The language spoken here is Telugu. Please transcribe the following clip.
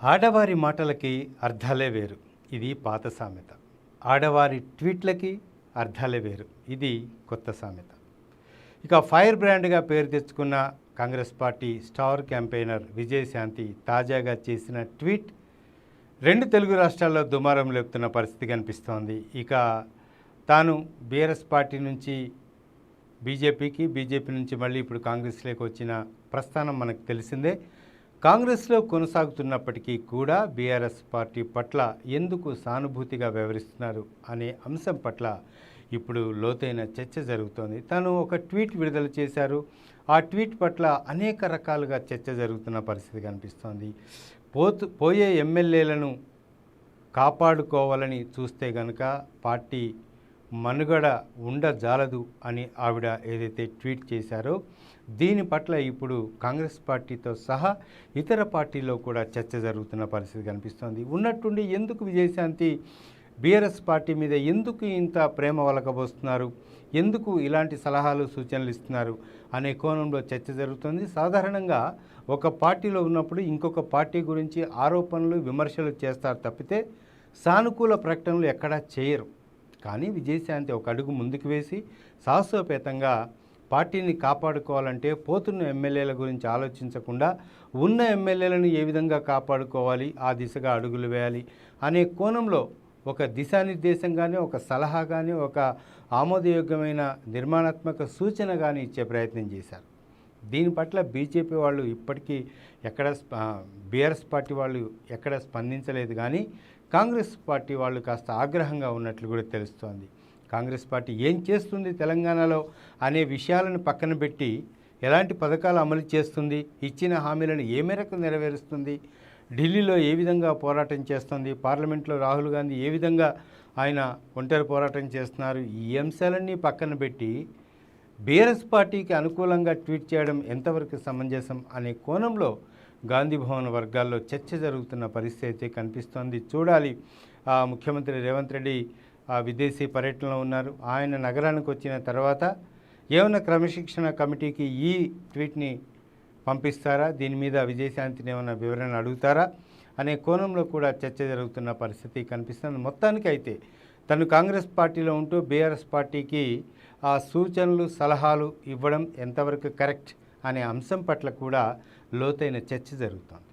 ఆడవారి మాటలకి అర్థాలే వేరు. ఇది పాత సామెత. ఆడవారి ట్వీట్లకి అర్థాలే వేరు. ఇది కొత్త సామెత. ఇక ఫైర్ బ్రాండ్గా పేరు తెచ్చుకున్న Congress party star campaigner Vijayashanti తాజాగా చేసిన ట్వీట్ రెండు తెలుగు రాష్ట్రాల్లో దుమారం లేపుతున్న పరిస్థితి కనిపిస్తోంది ఇక తాను బీఆర్ఎస్ పార్టీ నుంచి బీజేపీకి బీజేపీ నుంచి మళ్ళీ ఇప్పుడు కాంగ్రెస్లోకి వచ్చిన ప్రస్థానం మనకు తెలిసిందే. కాంగ్రెస్లో కొనసాగుతున్నప్పటికీ కూడా బీఆర్ఎస్ పార్టీ పట్ల ఎందుకు సానుభూతిగా వ్యవహరిస్తున్నారు అనే అంశం పట్ల ఇప్పుడు లోతైన చర్చ జరుగుతోంది. తను ఒక ట్వీట్ విడుదల చేశారు. ఆ ట్వీట్ పట్ల అనేక రకాలుగా చర్చ జరుగుతున్న పరిస్థితి కనిపిస్తోంది. పోతు పోయే ఎమ్మెల్యేలను కాపాడుకోవాలని చూస్తే గనక పార్టీ మనుగడ ఉండజాలదు అని ఆవిడ ఏదైతే ట్వీట్ చేశారో దీని పట్ల ఇప్పుడు కాంగ్రెస్ పార్టీతో సహా ఇతర పార్టీలో కూడా చర్చ జరుగుతున్న పరిస్థితి కనిపిస్తోంది. ఉన్నట్టుండి ఎందుకు విజయశాంతి? బీఆర్ఎస్ పార్టీ మీద ఎందుకు ఇంత ప్రేమ వలకబోస్తున్నారు? ఎందుకు ఇలాంటి సలహాలు సూచనలు ఇస్తున్నారు? అనే కోణంలో చర్చ జరుగుతుంది. సాధారణంగా ఒక పార్టీలో ఉన్నప్పుడు ఇంకొక పార్టీ గురించి ఆరోపణలు విమర్శలు చేస్తారు తప్పితే సానుకూల ప్రకటనలు ఎక్కడా చేయరు. కానీ విజయశాంతి ఒక అడుగు ముందుకు వేసి సాహసోపేతంగా పార్టీని కాపాడుకోవాలంటే పోతున్న ఎమ్మెల్యేల గురించి ఆలోచించకుండా ఉన్న ఎమ్మెల్యేలను ఏ విధంగా కాపాడుకోవాలి ఆ దిశగా అడుగులు వేయాలి అనే కోణంలో ఒక దిశానిర్దేశం కానీ ఒక సలహా కానీ ఒక ఆమోదయోగ్యమైన నిర్మాణాత్మక సూచన కానీ ఇచ్చే ప్రయత్నం చేశారు. దీని పట్ల బీజేపీ వాళ్ళు ఇప్పటికీ ఎక్కడ బీఆర్ఎస్ పార్టీ వాళ్ళు ఎక్కడ స్పందించలేదు కానీ కాంగ్రెస్ పార్టీ వాళ్ళు కాస్త ఆగ్రహంగా ఉన్నట్లు కూడా తెలుస్తోంది. కాంగ్రెస్ పార్టీ ఏం చేస్తుంది తెలంగాణలో అనే విషయాలను పక్కన పెట్టి ఎలాంటి పథకాలు అమలు చేస్తుంది ఇచ్చిన హామీలను ఏ మేరకు నెరవేరుస్తుంది ఢిల్లీలో ఏ విధంగా పోరాటం చేస్తుంది పార్లమెంట్లో రాహుల్ గాంధీ ఏ విధంగా ఆయన ఒంటరి పోరాటం చేస్తున్నారు ఈ అంశాలన్నీ పక్కన పెట్టి బీఆర్ఎస్ పార్టీకి అనుకూలంగా ట్వీట్ చేయడం ఎంతవరకు సమంజసం అనే కోణంలో గాంధీ భవన్ వర్గాల్లో చర్చ జరుగుతున్న పరిస్థితి కనిపిస్తోంది. చూడాలి. ఆ, ముఖ్యమంత్రి రేవంత్ రెడ్డి విదేశీ పర్యటనలో ఉన్నారు. ఆయన నగరానికి వచ్చిన తర్వాత ఏమైనా క్రమశిక్షణ కమిటీకి ఈ ట్వీట్ని పంపిస్తారా? దీని మీద విజయశాంతిని ఏమైనా వివరణ అడుగుతారా? అనే కోణంలో కూడా చర్చ జరుగుతున్న పరిస్థితి కనిపిస్తుంది. మొత్తానికి అయితే తను కాంగ్రెస్ పార్టీలో ఉంటూ బీఆర్ఎస్ పార్టీకి ఆ సూచనలు సలహాలు ఇవ్వడం ఎంతవరకు కరెక్ట్ అనే అంశం పట్ల కూడా లోతైన చర్చ జరుగుతోంది.